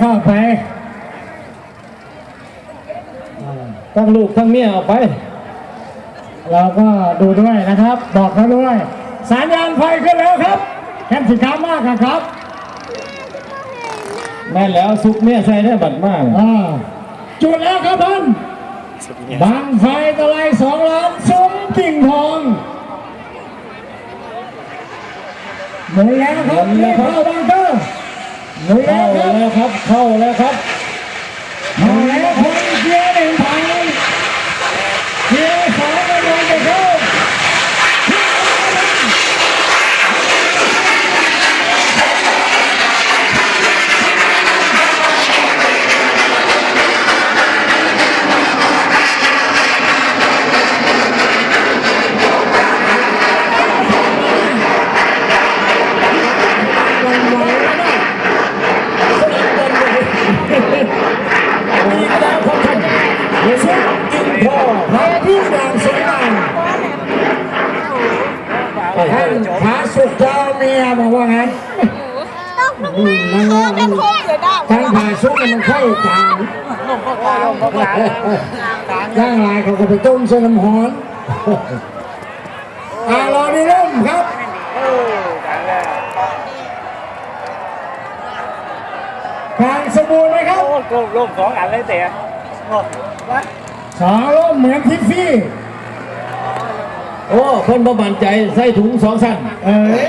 เข้าไปอ่าทั้งลูกทั้งเมียเอาไป เราก็ดูด้วยนะครับ บอกเขาด้วย สัญญาณไฟขึ้นแล้วครับแคมสินค้ามากครับแม่นแล้วซุกเมียใส่ได้บัดมากอ่าจุดแล้วครับท่านบางไฟตะไลสองล้านซุ้มกิ่งทองหมุนแล้วครับนี่เข้าบังเกอร์หมุนแล้ เข้าแล้วครับ เข้าแล้วครับ ซุกกินพ่อพาผู้ดังสวยงามท่านพระสุดเจ้าเมียบอกว่างั้นอืมนั่นว่าท่านพระสุดเนี่ยมันค่อยจางย่างลายเขาก็ไปต้มเส้นน้ำหอนอ่ารอดีเริ่มครับทางสมบูรณ์ไหมครับโอ้โหลมสองอันเลยเตะโอ้วะ สองร่มเหมือนทิฟฟี่ โอ้เพิ่นบ่มั่นใจใส่ถุงสองสั้น เอ้ย